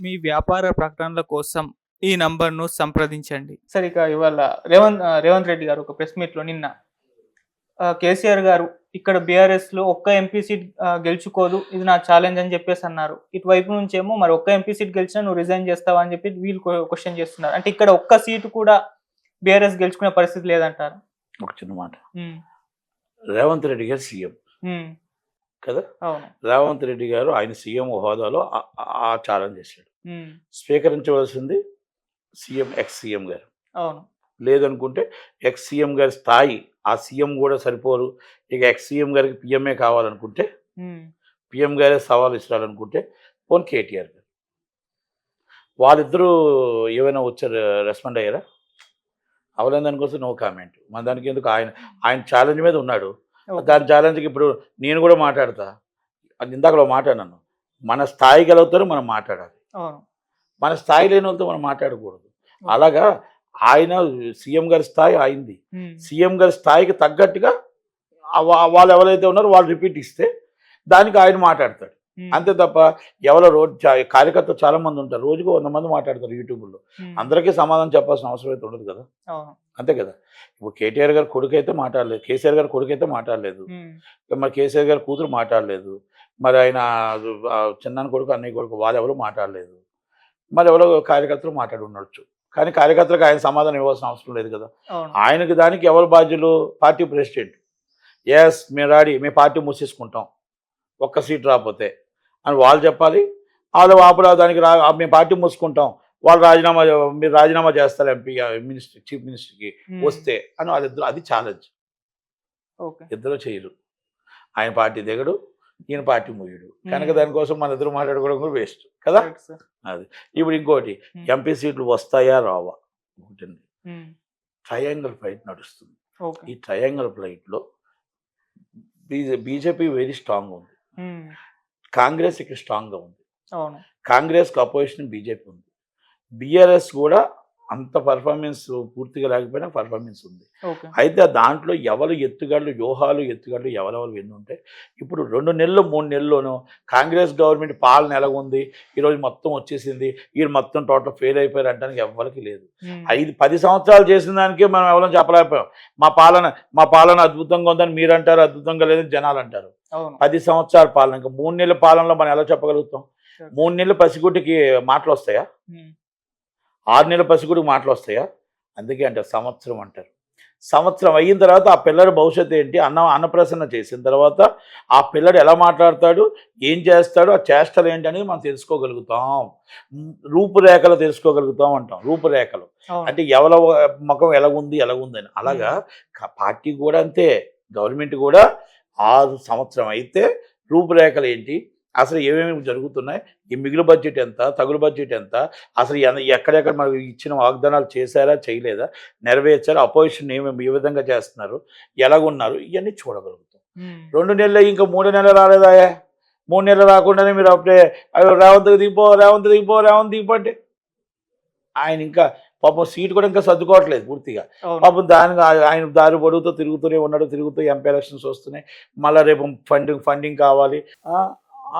మీ వ్యాపార ప్రకటనల కోసం ఈ నంబర్ను సంప్రదించండి. సరే ఇక ఇవాళ రేవంత్ రేవంత్ రెడ్డి గారు ఒక ప్రెస్ మీట్లో నిన్న కేసీఆర్ గారు ఇక్కడ బీఆర్ఎస్లో ఒక్క ఎంపీ సీట్ గెలుచుకోదు ఇది నా ఛాలెంజ్ అని చెప్పేసి అన్నారు. ఇటువైపు నుంచి ఏమో మరి ఒక్క ఎంపీ సీట్ గెలిచినా నువ్వు రిజైన్ చేస్తావా అని చెప్పి వీళ్ళు క్వశ్చన్ చేస్తున్నారు. అంటే ఇక్కడ ఒక్క సీటు కూడా బీఆర్ఎస్ గెలుచుకునే పరిస్థితి లేదంటారు? ఒక చిన్న మాట. రేవంత్ రెడ్డి గారు సీఎం. కదా? అవును. రేవంత్ రెడ్డి గారు ఆయన సీఎం హోదాలో ఆ- ఛాలెంజ్ చేశాడు. స్వీకరించవలసింది సీఎం ఎక్స్ సీఎం గారు. అవును. లేదనుకుంటే ఎక్స్ సీఎం గారి స్థాయి ఆ సీఎం కూడా సరిపోరు. ఇక ఎక్స్ సీఎం గారికి పిఎంఏ కావాలనుకుంటే పిఎం గారే సవాల్ ఇస్తారనుకుంటే పోన్ కేటీఆర్ గారు. వాళ్ళిద్దరూ ఏమైనా వచ్చారు రెస్పాండ్ అయ్యారా? అవలేదు దానికోసం నో కామెంట్. మన దానికి ఎందుకు ఆయన ఆయన ఛాలెంజ్ మీద ఉన్నాడు. దాని ఛాలెంజ్కి ఇప్పుడు నేను కూడా మాట్లాడతా. ఇందాకలో మాట్లాడినాను మన స్థాయి గెలుగుతారు మనం మాట్లాడాలి. మన స్థాయి లేని వాళ్ళతో మనం మాట్లాడకూడదు. అలాగా ఆయన సీఎం గారి స్థాయి అయింది. సీఎం గారి స్థాయికి తగ్గట్టుగా వాళ్ళు ఎవరైతే ఉన్నారో వాళ్ళు రిపీట్ ఇస్తే దానికి ఆయన మాట్లాడతాడు. అంతే తప్ప ఎవరో రోజు కార్యకర్తలు చాలా మంది ఉంటారు. రోజుకు వంద మంది మాట్లాడతారు యూట్యూబ్లో. అందరికీ సమాధానం చెప్పాల్సిన అవసరం అయితే ఉండదు కదా? అంతే కదా? ఇప్పుడు కేటీఆర్ గారి కొడుకు అయితే మాట్లాడలేదు. కేసీఆర్ గారి కొడుకు అయితే మాట్లాడలేదు మరి కేసీఆర్ గారి కూతురు మాట్లాడలేదు. మరి ఆయన ఆ, చిన్నాన్న కొడుకు అన్నయ్య కొడుకు వాళ్ళు ఎవరు మాట్లాడలేదు. మరి ఎవరో కార్యకర్తలు మాట్లాడి ఉండొచ్చు కానీ కార్యకర్తలకు ఆయన సమాధానం ఇవ్వాల్సిన అవసరం లేదు కదా. ఆయనకి దానికి ఎవరు బాధ్యులు? Party president. ఎస్ మేము రాడి మేము పార్టీ మూసేసుకుంటాం. ఒక్క సీట్ రాకపోతే అని వాళ్ళు చెప్పాలి. వాళ్ళు అప్పుడు దానికి రా మేము పార్టీ మూసుకుంటాం. వాళ్ళు రాజీనామా మీరు రాజీనామా చేస్తారు ఎంపీ మినిస్టర్ చీఫ్ మినిస్టర్కి వస్తే అని వాళ్ళిద్దరు అది ఛాలెంజ్ ఇద్దరు చేయరు. ఆయన పార్టీ దిగడు. ఈయన పార్టీ మూయడు. కనుక. దానికోసం మన ఇద్దరు మాట్లాడుకోవడం కూడా వేస్ట్ కదా? సార్. ఇప్పుడు ఇంకోటి. ఎంపీ సీట్లు వస్తాయా రావా? ఒకటి ఉమ్, ట్రయాంగిల్ ఫైట్ నడుస్తుంది. ఈ ట్రయాంగిల్ ఫ్లైట్లో బీజే బీజేపీ వెరీ స్ట్రాంగ్ ఉంది. కాంగ్రెస్ ఇక్కడ స్ట్రాంగ్గా ఉంది. కాంగ్రెస్కి అపోజిషన్ బీజేపీ ఉంది. బీఆర్ఎస్ కూడా అంత పర్ఫార్మెన్స్ పూర్తిగా లేకపోయినా పర్ఫార్మెన్స్ ఉంది. అయితే దాంట్లో ఎవరు ఎత్తుగడలు వ్యూహాలు ఎత్తుగడలు ఎవరెవరు ఎన్ని ఉంటాయి ఇప్పుడు రెండు నెలలు మూడు నెలల్లోనూ కాంగ్రెస్ గవర్నమెంట్ పాలన ఎలా ఉంది? ఈరోజు మొత్తం వచ్చేసింది. వీళ్ళు మొత్తం టోటల్ ఫెయిల్ అయిపోయారు అంటానికి ఎవరికి లేదు. ఐదు పది సంవత్సరాలు చేసిన దానికే మనం ఎవరైనా చెప్పలేకపోయాం. మా పాలన మా పాలన అద్భుతంగా ఉందని మీరు అంటారు అద్భుతంగా లేదని జనాలు అంటారు. పది సంవత్సరాల పాలన ఇంకా మూడు నెలల పాలనలో మనం ఎలా చెప్పగలుగుతాం. మూడు నెలల పసిగుడ్డికి మాటలు వస్తాయా? ఆరు నెలల పసిగుడికి మాటలు వస్తాయా అందుకే అంటారు సంవత్సరం అంటారు. సంవత్సరం అయిన తర్వాత ఆ పిల్లడి భవిష్యత్తు ఏంటి? అన్న అన్నప్రసన్న చేసిన తర్వాత ఆ పిల్లడు ఎలా మాట్లాడతాడు? ఏం చేస్తాడు? ఆ చేష్టలు ఏంటి అనేది మనం తెలుసుకోగలుగుతాం. రూపురేఖలు తెలుసుకోగలుగుతాం అంటాం రూపురేఖలు. అంటే ఎవల ముఖం ఎలాగుంది ఎలాగుందని అలాగా క- పార్టీ కూడా అంతే. గవర్నమెంట్ కూడా ఆరు సంవత్సరం అయితే రూపురేఖలు ఏంటి? అసలు ఏమేమి జరుగుతున్నాయి? ఈ మిగులు బడ్జెట్ ఎంత? తగులు బడ్జెట్ ఎంత? అసలు ఎక్కడెక్కడ మనకు ఇచ్చిన వాగ్దానాలు చేశారా? చేయలేదా? నెరవేర్చారా? అపోజిషన్ ఏమేమి ఏ విధంగా చేస్తున్నారు? ఎలాగున్నారు? ఇవన్నీ చూడగలుగుతాం. రెండు నెలలు ఇంకా మూడు నెలలు రాలేదా మూడు నెలలు రాకుండానే మీరు అప్పుడే రేవంత్ దిగిపో రేవంత్ దిగిపో రేవంత్ దిగిపో అంటే ఆయన ఇంకా పాపం సీట్ కూడా ఇంకా సర్దుకోవట్లేదు పూర్తిగా. పాపం దానికి ఆ- ఆయన దారి పొడుగుతూ తిరుగుతూనే ఉన్నాడు తిరుగుతూ ఎంపీ ఎలక్షన్స్ వస్తున్నాయి. మళ్ళీ రేపు ఫండింగ్ ఫండింగ్ కావాలి.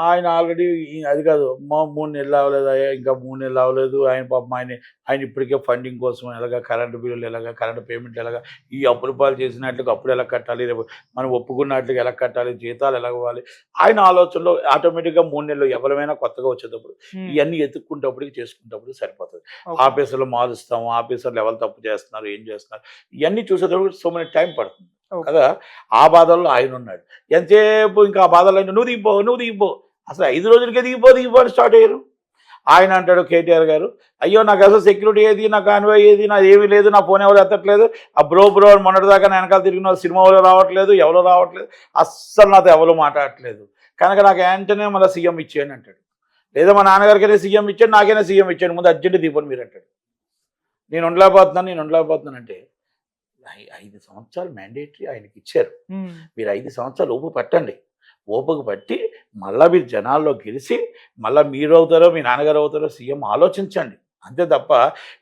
ఆయన ఆల్రెడీ అది కాదు మా మూడు నెలలు అవ్వలేదు అయ్యా ఇంకా మూడు నెలలు అవ్వలేదు ఆయన పాపం ఆయన ఆయన ఇప్పటికే ఫండింగ్ కోసం ఎలాగా కరెంటు బిల్లులు ఎలాగా కరెంటు పేమెంట్ ఎలాగా ఈ అప్పులు పాలు చేసినట్లుగా అప్పులు ఎలా కట్టాలి రేపు మనం ఒప్పుకున్నట్లుగా ఎలా కట్టాలి జీతాలు ఎలా ఇవ్వాలి ఆయన ఆలోచనలో ఆటోమేటిక్గా మూడు నెలలు ఎవరైనా కొత్తగా వచ్చేటప్పుడు ఇవన్నీ ఎత్తుక్కుంటప్పటికి చేసుకుంటప్పుడు సరిపోతుంది. ఆఫీసర్లు మారుస్తాము ఆఫీసర్లు ఎవరు తప్పు చేస్తున్నారు ఏం చేస్తున్నారు ఇవన్నీ చూసేటప్పుడు సో మెనీ టైం పడుతుంది. కదా? ఆ బాధల్లో ఆయన ఉన్నాడు. ఎంతసేపు ఇంకా ఆ బాధల్లో నువ్వు దిగిపో నువ్వు దిగిపో. అసలు ఐదు రోజులకే దిగిపో దిగిపో అని స్టార్ట్ అయ్యారు. ఆయన అంటాడు కేటీఆర్ గారు అయ్యో నాకు అసలు సెక్యూరిటీ ఏది నాకు కాన్వాయ్ ఏది నాది ఏమీ లేదు నా ఫోన్ ఎవరు ఎత్తట్లేదు ఆ బ్రో బ్రో అని మొన్నటిదాకా నేను వెనకాల తిరిగిన సినిమా వాళ్ళు రావట్లేదు ఎవరో రావట్లేదు అస్సలు నాతో ఎవరు మాట్లాడట్లేదు. కనుక నాకు వెంటనే మళ్ళీ సీఎం ఇచ్చేయండి అంటాడు. లేదా మా నాన్నగారికైనా సీఎం ఇచ్చాడు నాకైనా సీఎం ఇచ్చాడు ముందు అర్జెంట్ దీపని మీరు అంటాడు. నేను ఉండలేకపోతున్నాను నేను ఉండలేకపోతున్నాను అంటే ఐదు సంవత్సరాలు మ్యాండేటరీ ఆయనకి ఇచ్చారు మీరు ఐదు సంవత్సరాలు ఓపు పట్టండి. ఓపిక పట్టి మళ్ళీ మీరు జనాల్లో గెలిచి మళ్ళీ మీరు అవుతారో మీ నాన్నగారు అవుతారో సీఎం ఆలోచించండి. అంతే తప్ప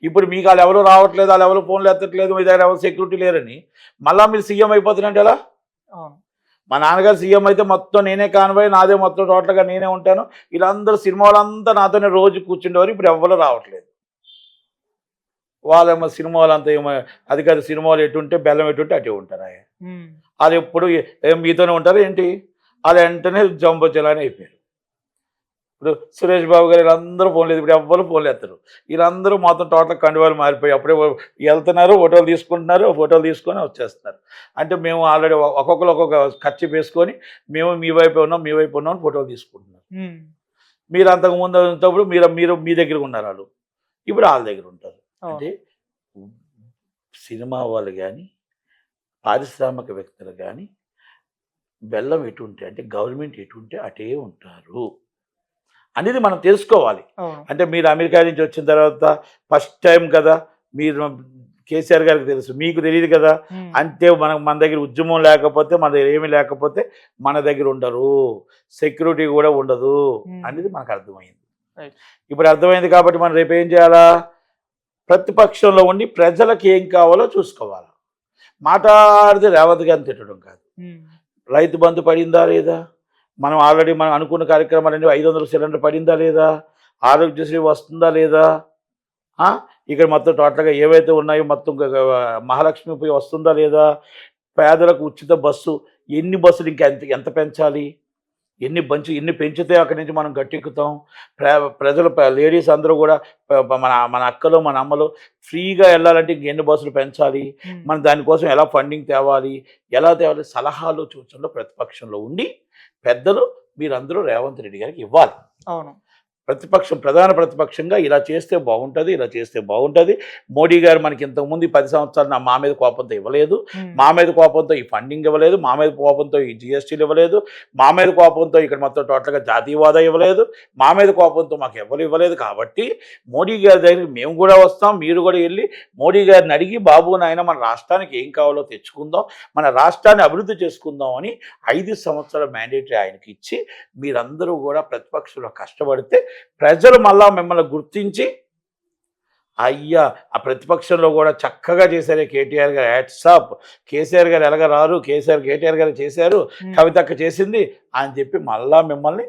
ఇప్పుడు మీకు వాళ్ళు ఎవరు రావట్లేదు వాళ్ళు ఎవరు ఫోన్లు ఎత్తట్లేదు మీ దగ్గర ఎవరు సెక్యూరిటీ లేరని మళ్ళీ మీరు సీఎం అయిపోతున్నారంటే ఎలా? మా నాన్నగారు సీఎం అయితే మొత్తం నేనే కాన్వాయ్ నాదే మొత్తం టోటల్గా నేనే ఉంటాను. వీళ్ళందరూ సినిమా వాళ్ళంతా నాతోనే రోజు కూర్చుండేవారు ఇప్పుడు ఎవ్వరు రావట్లేదు. వాళ్ళేమో సినిమా వాళ్ళంతా ఏమో అది కాదు సినిమాలు ఎటుంటే బెల్లం ఎటుంటే అటే ఉంటారు ఆయన. వాళ్ళు ఎప్పుడు మీతోనే ఉంటారు ఏంటి? వాళ్ళు వెంటనే జంబొచ్చలానే అయిపోయారు. ఇప్పుడు సురేష్ బాబు గారు వీళ్ళందరూ ఫోన్ లేదు ఇప్పుడు ఎవ్వరు ఫోన్లు ఎత్తారు. వీళ్ళందరూ మొత్తం టోటల్ కండువాలు మారిపోయి అప్పుడే వెళ్తున్నారు ఫోటోలు తీసుకుంటున్నారు ఫోటోలు తీసుకొని వచ్చేస్తున్నారు. అంటే మేము ఆల్రెడీ ఒక్కొక్కరు ఒక్కొక్క ఖర్చు వేసుకొని మేము మీ వైపు ఉన్నాం మీ వైపు ఉన్నాం అని ఫోటోలు తీసుకుంటున్నారు. మీరు అంతకు ముందు ఉన్నప్పుడు మీరు మీరు మీ దగ్గర ఉన్నారు వాళ్ళు. ఇప్పుడు వాళ్ళ దగ్గర ఉంటారు. అంటే సినిమా వాళ్ళు కానీ పారిశ్రామిక వ్యక్తులు కానీ బెల్లం ఎటు ఉంటే అంటే గవర్నమెంట్ ఎటు ఉంటే అటే ఉంటారు. అనేది మనం తెలుసుకోవాలి. అంటే మీరు అమెరికా నుంచి వచ్చిన తర్వాత ఫస్ట్ టైం కదా మీరు కేసీఆర్ గారికి తెలుసు మీకు తెలియదు కదా. అంటే మనకు మన దగ్గర ఉద్యమం లేకపోతే మన దగ్గర ఏమీ లేకపోతే మన దగ్గర ఉండరు. సెక్యూరిటీ కూడా ఉండదు. అనేది మనకు అర్థమైంది. ఇప్పుడు అర్థమైంది కాబట్టి మనం రేపు ఏం చేయాలా? ప్రతిపక్షంలో ఉండి ప్రజలకు ఏం కావాలో చూసుకోవాలి. మాట్లాడితే రేవంత్ గారిని తిట్టడం కాదు. రైతు బంధు పడిందా లేదా? మనం ఆల్రెడీ మనం అనుకున్న కార్యక్రమాలన్నీ ఐదు వందల సిలిండర్ పడిందా లేదా? ఆరోగ్యశ్రీ వస్తుందా లేదా? ఇక్కడ మొత్తం టోటల్గా ఏవైతే ఉన్నాయో మొత్తం మహాలక్ష్మి పోయి వస్తుందా లేదా? పేదలకు ఉచిత బస్సు ఎన్ని బస్సులు ఇంకా ఎంత ఎంత పెంచాలి? ఎన్ని బంచు ఎన్ని పెంచితే అక్కడి నుంచి మనం గట్టెక్కుతాం. ప్ర ప్రజలు లేడీస్ అందరూ కూడా మన మన అక్కలు మన అమ్మలు ఫ్రీగా వెళ్ళాలంటే ఇంకెన్ని బస్సులు పెంచాలి? మనం దానికోసం ఎలా ఫండింగ్ తేవాలి? ఎలా తేవాలి? సలహాలు సూచనలు ప్రతిపక్షంలో ఉండి పెద్దలు మీరందరూ రేవంత్ రెడ్డి గారికి ఇవ్వాలి. అవును. ప్రతిపక్షం ప్రధాన ప్రతిపక్షంగా ఇలా చేస్తే బాగుంటుంది ఇలా చేస్తే బాగుంటుంది. మోడీ గారు మనకి ఇంతకుముందు ఈ పది సంవత్సరాలు నా మా మీద కోపంతో ఇవ్వలేదు. మా మీద కోపంతో ఈ ఫండింగ్ ఇవ్వలేదు. మా మీద కోపంతో ఈ జిఎస్టీలు ఇవ్వలేదు. మా మీద కోపంతో ఇక్కడ మొత్తం టోటల్గా జాతీయవాద ఇవ్వలేదు. మా మీద కోపంతో మాకు ఎవరు ఇవ్వలేదు కాబట్టి మోడీ గారి దగ్గరికి మేము కూడా వస్తాం మీరు కూడా వెళ్ళి మోడీ గారిని అడిగి బాబు నాయన మన రాష్ట్రానికి ఏం కావాలో తెచ్చుకుందాం మన రాష్ట్రాన్ని అభివృద్ధి చేసుకుందాం అని ఐదు సంవత్సరాల మ్యాండేటరీ ఆయనకి ఇచ్చి మీరందరూ కూడా ప్రతిపక్షంలో కష్టపడితే ప్రజలు మళ్ళా మిమ్మల్ని గుర్తించి అయ్యా ఆ ప్రతిపక్షంలో కూడా చక్కగా చేశారే కేటీఆర్ గారు. హ్యాట్సాప్ కేసీఆర్ గారు ఎలాగ రారు? కేసీఆర్ కేటీఆర్ గారు చేశారు. ఉమ్, కవితక్క చేసింది అని చెప్పి మళ్ళా మిమ్మల్ని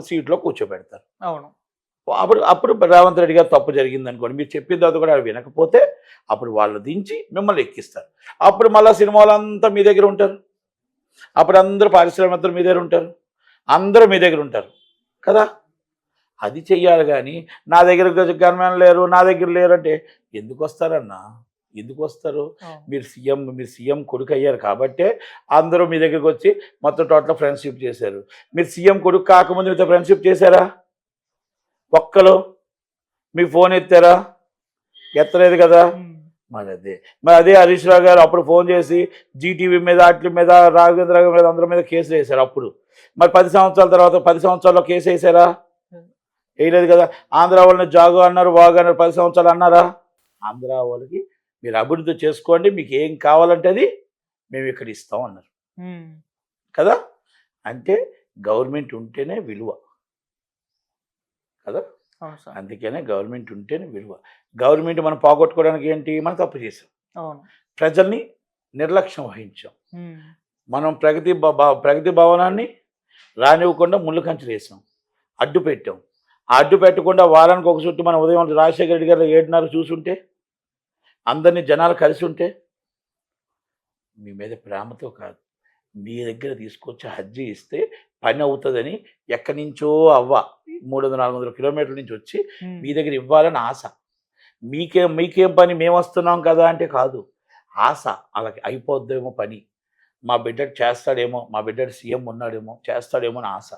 సీట్లో కూర్చోబెడతారు. అవును. అప్పుడు అప్పుడు రేవంత్ రెడ్డి గారు తప్పు జరిగింది అనుకోండి మీరు చెప్పిన తర్వాత కూడా అవి వినకపోతే అప్పుడు వాళ్ళు దించి మిమ్మల్ని ఎక్కిస్తారు. అప్పుడు మళ్ళీ సినిమా వాళ్ళంతా మీ దగ్గర ఉంటారు. అప్పుడు అందరూ పారిశ్రామికలు మీ దగ్గర ఉంటారు. అందరూ మీ దగ్గర ఉంటారు. కదా? అది చెయ్యాలి కానీ నా దగ్గర గవర్నమెంట్ లేరు నా దగ్గర లేరు అంటే ఎందుకు వస్తారన్నా? ఎందుకు వస్తారు? మీరు సీఎం మీరు సీఎం కొడుకు అయ్యారు కాబట్టే అందరూ మీ దగ్గరికి వచ్చి మొత్తం టోటల్ ఫ్రెండ్షిప్ చేశారు. మీరు సీఎం కొడుకు కాకముందు మీతో ఫ్రెండ్షిప్ చేశారా? ఒక్కరు? మీకు ఫోన్ ఎత్తారా? ఎత్తలేదు కదా? మరి అదే మరి అదే హరీష్ రావు గారు అప్పుడు ఫోన్ చేసి జీటీవీ మీద వాటి మీద రాఘవేంద్ర మీద అందరి మీద కేసులు వేశారు అప్పుడు. మరి పది సంవత్సరాల తర్వాత పది సంవత్సరాల్లో కేసు వేసారా వేయలేదు కదా. ఆంధ్ర వాళ్ళని జాగు అన్నారు బాగు అన్నారు పది సంవత్సరాలు అన్నారా? ఆంధ్ర వాళ్ళకి మీరు అభివృద్ధి చేసుకోండి మీకు ఏం కావాలంటే అది మేము ఇక్కడ ఇస్తాం అన్నారు. కదా? అంటే గవర్నమెంట్ ఉంటేనే విలువ. కదా? అందుకనే గవర్నమెంట్ ఉంటేనే విలువ. గవర్నమెంట్ మనం పోగొట్టుకోవడానికి ఏంటి? మనం తప్పు చేసాం ప్రజల్ని నిర్లక్ష్యం వహించాం. మనం ప్రగతి ప్రగతి భవనాన్ని రానివ్వకుండా ముళ్ళు కంచెలు వేసాం. అడ్డు పెట్టాం. అడ్డు పెట్టకుండా వారానికి ఒక చుట్టూ మన ఉదయం రాజశేఖర రెడ్డి గారు ఏడున్నర చూసుంటే అందరినీ జనాలు కలిసి ఉంటే మీ మీద ప్రేమతో కాదు. మీ దగ్గర తీసుకొచ్చి హజ్జీ ఇస్తే పని అవుతుందని ఎక్కడి నుంచో అవ్వ మూడు వందల నాలుగు వందల కిలోమీటర్ల నుంచి వచ్చి మీ దగ్గర ఇవ్వాలని ఆశ. మీకేం మీకేం పని మేము వస్తున్నాం కదా అంటే కాదు. ఆశ అలాగే అయిపోద్దేమో పని. మా బిడ్డడు చేస్తాడేమో మా బిడ్డడు సీఎం ఉన్నాడేమో చేస్తాడేమో అని ఆశ.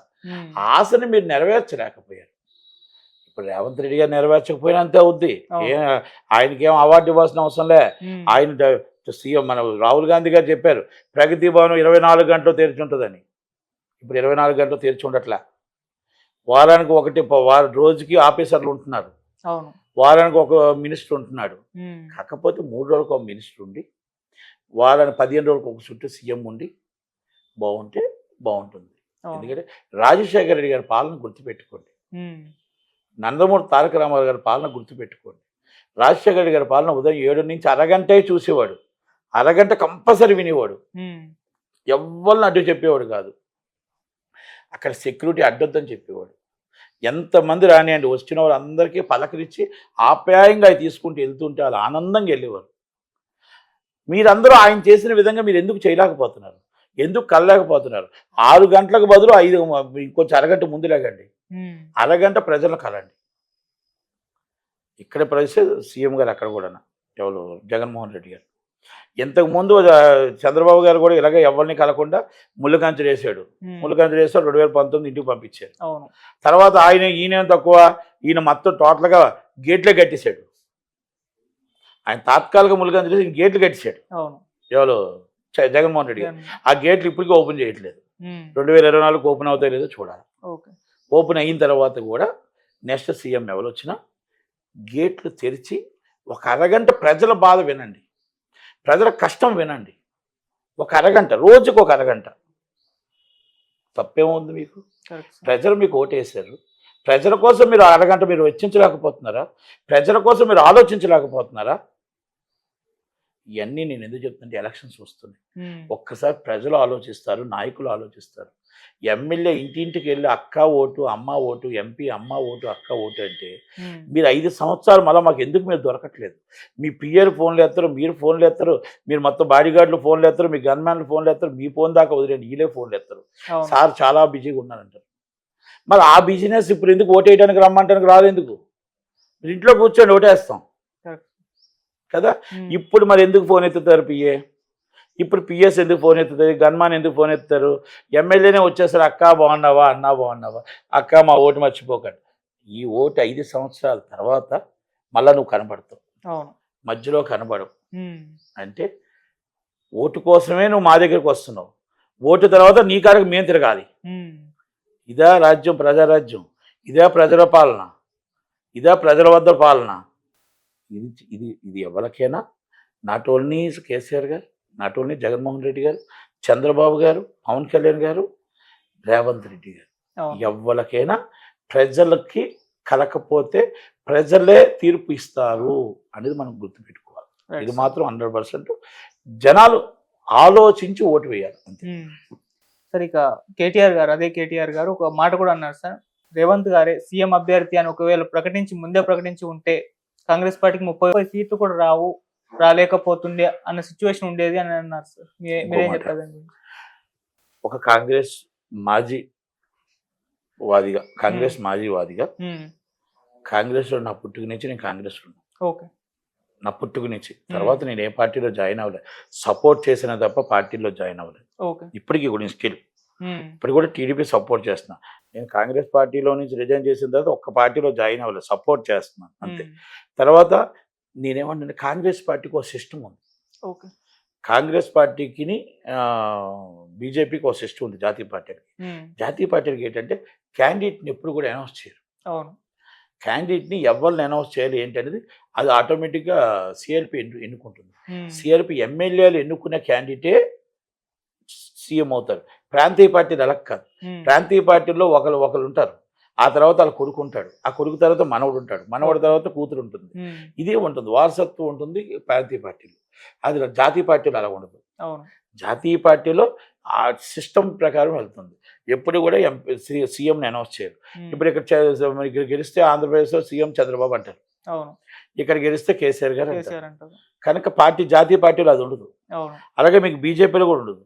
ఆశని మీరు నెరవేర్చలేకపోయారు. ఇప్పుడు రేవంత్ రెడ్డి గారు నెరవేర్చకపోయినా అంతే అవుద్ది. ఏ ఆయనకేం అవార్డు ఇవ్వాల్సిన అవసరం లే. ఆయన సీఎం మన రాహుల్ గాంధీ గారు చెప్పారు ప్రగతి భవనం ఇరవై నాలుగు గంటలు తెరిచి ఉంటుందని ఇప్పుడు ఇరవై నాలుగు గంటలు తెరిచి ఉండట్లే. వారానికి ఒకటి వార రోజుకి ఆఫీసర్లు ఉంటున్నారు. వారానికి ఒక మినిస్టర్ ఉంటున్నాడు. కాకపోతే మూడు రోజులకు ఒక మినిస్టర్ ఉండి వారానికి పదిహేను రోజులకు ఒక చుట్టూ సీఎం ఉండి బాగుంటే బాగుంటుంది. ఎందుకంటే రాజశేఖర రెడ్డి గారి పాలన గుర్తుపెట్టుకోండి. నందమూరి తారక రామారావు గారి పాలన గుర్తుపెట్టుకోండి. రాజశేఖర గారి పాలన ఉదయం ఏడు నుంచి అరగంటే చూసేవాడు. అరగంట కంపల్సరీ వినేవాడు. ఎవరిని అడ్డు చెప్పేవాడు కాదు. అక్కడ సెక్యూరిటీ అడ్డొద్దని చెప్పేవాడు. ఎంతమంది రానియండి వచ్చిన వాళ్ళందరికీ పలకరించి ఆప్యాయంగా అవి తీసుకుంటూ వెళ్తుంటే వాళ్ళు ఆనందంగా వెళ్ళేవారు. మీరందరూ ఆయన చేసిన విధంగా మీరు ఎందుకు చేయలేకపోతున్నారు? ఎందుకు కలలేకపోతున్నారు? ఆరు గంటలకు బదులు ఐదు ఇంకొంచెం అరగంట ముందు లేకండి ఉమ్, అరగంట ప్రజలు కలండి. ఇక్కడ పరిస్థితి సీఎం గారు అక్కడ కూడా ఎవరు? జగన్మోహన్ రెడ్డి గారు. ఇంతకు ముందు ఆ, చంద్రబాబు గారు కూడా ఇలాగ ఎవరిని కలకుండా ముళ్ళకంచెలు వేసాడు. ముళ్ళకంచెలు వేసాడు రెండు వేల పంతొమ్మిది ఇంటికి పంపించారు. తర్వాత ఆయన ఈయన తక్కువ ఈయన మొత్తం టోటల్గా గేట్లే కట్టేశాడు. ఆయన తాత్కాలిక ముళ్ళకంచెలు వేసి గేట్లు కట్టేశాడు. ఎవరు? జగన్మోహన్ రెడ్డి గారు. ఆ గేట్లు ఇప్పటికీ ఓపెన్ చేయట్లేదు. రెండు వేల ఇరవై నాలుగు ఓపెన్ అవుతాయో లేదో చూడాలి. ఓకే. ఓపెన్ అయిన తర్వాత కూడా నెక్స్ట్ సీఎం ఎవరు వచ్చినా గేట్లు తెరిచి ఒక అరగంట ప్రజల బాధ వినండి. ప్రజల కష్టం వినండి. ఒక అరగంట రోజుకు ఒక అరగంట. తప్పేముంది మీకు. ప్రజలు మీకు ఓటేశారు. ప్రజల కోసం మీరు అరగంట మీరు వెచ్చించలేకపోతున్నారా? ప్రజల కోసం మీరు ఆలోచించలేకపోతున్నారా? ఇవన్నీ నేను ఎందుకు చెప్తుంటే ఎలక్షన్స్ వస్తున్నాయి. ఒక్కసారి ప్రజలు ఆలోచిస్తారు నాయకులు ఆలోచిస్తారు. ఎమ్మెల్యే ఇంటింటికి వెళ్ళి అక్క ఓటు అమ్మ ఓటు ఎంపీ అమ్మ ఓటు అక్క ఓటు అంటే మీరు ఐదు సంవత్సరాలు మళ్ళీ మాకు ఎందుకు మీరు దొరకట్లేదు? మీ పిఏలు ఫోన్లు ఎత్తారు మీరు ఫోన్లు ఎత్తారు మీరు మొత్తం బాడీగార్డులు ఫోన్లు ఎత్తారు మీ గన్మ్యాన్లు ఫోన్లు ఎత్తారు మీ ఫోన్ దాకా వదిలేండి వీళ్ళే ఫోన్లు ఎత్తారు. సార్ చాలా బిజీగా ఉన్నారంటారు. మరి ఆ బిజినెస్ ఇప్పుడు ఎందుకు ఓటేయడానికి రమ్మంటానికి రాదు ఎందుకు మీరు ఇంట్లో కూర్చొని ఓటేస్తాం. కదా? ఇప్పుడు మరి ఎందుకు ఫోన్ ఎత్తుతారు పిఏ ఇప్పుడు పిఎస్ ఎందుకు ఫోన్ ఎత్తుతుంది గన్మాన్ ఎందుకు ఫోన్ ఎత్తుతారు? ఎమ్మెల్యేనే వచ్చేసరి అక్క బాగున్నావా? అన్నా బాగున్నావా? అక్క మా ఓటు మర్చిపోకండి. ఈ ఓటు ఐదు సంవత్సరాల తర్వాత మళ్ళా నువ్వు కనబడతావు. మధ్యలో కనబడవు. అంటే ఓటు కోసమే నువ్వు మా దగ్గరికి వస్తున్నావు. ఓటు తర్వాత నీ కాడకు మేము తిరగాలి. ఇదా రాజ్యం ప్రజారాజ్యం. ఇదే ప్రజల పాలన. ఇదే ప్రజల వద్ద పాలన. ఇది ఇది ఇది ఎవరికైనా నాట్ ఓన్లీ కేసీఆర్ గారు నాట్ ఓన్లీ జగన్మోహన్ రెడ్డి గారు చంద్రబాబు గారు పవన్ కళ్యాణ్ గారు రేవంత్ రెడ్డి గారు. ఎవరికైనా ప్రజలకి కలకపోతే ప్రజలే తీర్పు ఇస్తారు అనేది మనం గుర్తుపెట్టుకోవాలి. ఇది. మాత్రం హండ్రెడ్ పర్సెంట్ జనాలు ఆలోచించి ఓటు వేయాలి అంతే. సార్ ఇక కేటీఆర్ గారు అదే కేటీఆర్ గారు ఒక మాట కూడా అన్నారు సార్. రేవంత్ గారే సీఎం అభ్యర్థి అని ఒకవేళ ప్రకటించి ముందే ప్రకటించి ఉంటే కాంగ్రెస్ పార్టీకి ముప్పై సీట్లు కూడా రావు రాలేకపోతుండే అన్న సిచ్యువేషన్ ఉండేది అని అన్నారు సార్. మీరేం? ఒక కాంగ్రెస్ మాజీ వాదిగా కాంగ్రెస్ మాజీ వాదిగా ఉమ్, కాంగ్రెస్లో నా పుట్టుక నుంచి నేను కాంగ్రెస్లో ఉన్నా. ఓకే. నా పుట్టుక నుంచి. తర్వాత నేను ఏ పార్టీలో జాయిన్ అవ్వలేదు సపోర్ట్ చేసిన తప్ప పార్టీలో జాయిన్ అవ్వలేదు ఇప్పటికీ కూడా స్టిల్ ఉమ్, ఇప్పుడు కూడా టీడీపీ సపోర్ట్ చేస్తున్నా. నేను కాంగ్రెస్ పార్టీలో నుంచి రిజైన్ చేసిన తర్వాత ఒక్క పార్టీలో జాయిన్ అవ్వలేదు సపోర్ట్ చేస్తున్నాను అంతే. తర్వాత నేనేమంటే కాంగ్రెస్ పార్టీకి ఒక సిస్టమ్ ఉంది. ఓకే. కాంగ్రెస్ పార్టీకి బీజేపీకి ఒక సిస్టమ్ ఉంది జాతీయ పార్టీకి జాతీయ పార్టీకి ఏంటంటే క్యాండిడేట్ని ఎప్పుడు కూడా అనౌన్స్ చేయరు. అవును. క్యాండిడేట్ని ఎవరిని అనౌన్స్ చేయాలి ఏంటనేది అది ఆటోమేటిక్గా సిఆర్పి ఎన్ను ఎన్నుకుంటుంది. సిఆర్పి ఎమ్మెల్యేలు ఎన్నుకున్న క్యాండిడేటే సీఎం అవుతారు. ప్రాంతీయ పార్టీలు అలా కాదు ప్రాంతీయ పార్టీల్లో ఒకరు ఒకరు ఉంటారు. ఆ తర్వాత వాళ్ళ కొడుకు ఉంటాడు ఆ కొడుకు తర్వాత మనవడు ఉంటాడు. మనవడి తర్వాత కూతురు ఉంటుంది. ఇదే ఉంటుంది. వారసత్వం ఉంటుంది ప్రాంతీయ పార్టీలు. అది జాతీయ పార్టీలు అలా ఉండదు. జాతీయ పార్టీలో ఆ సిస్టమ్ ప్రకారం వెళ్తుంది. ఎప్పుడు కూడా ఎంపీ సీఎంని అనౌన్స్ చేయరు. ఇప్పుడు ఇక్కడ గెలిస్తే ఆంధ్రప్రదేశ్లో సీఎం చంద్రబాబు అంటారు. ఇక్కడ గెలిస్తే కేసీఆర్ గారు కనుక పార్టీ జాతీయ పార్టీలో అది ఉండదు. అలాగే మీకు బీజేపీలో కూడా ఉండదు.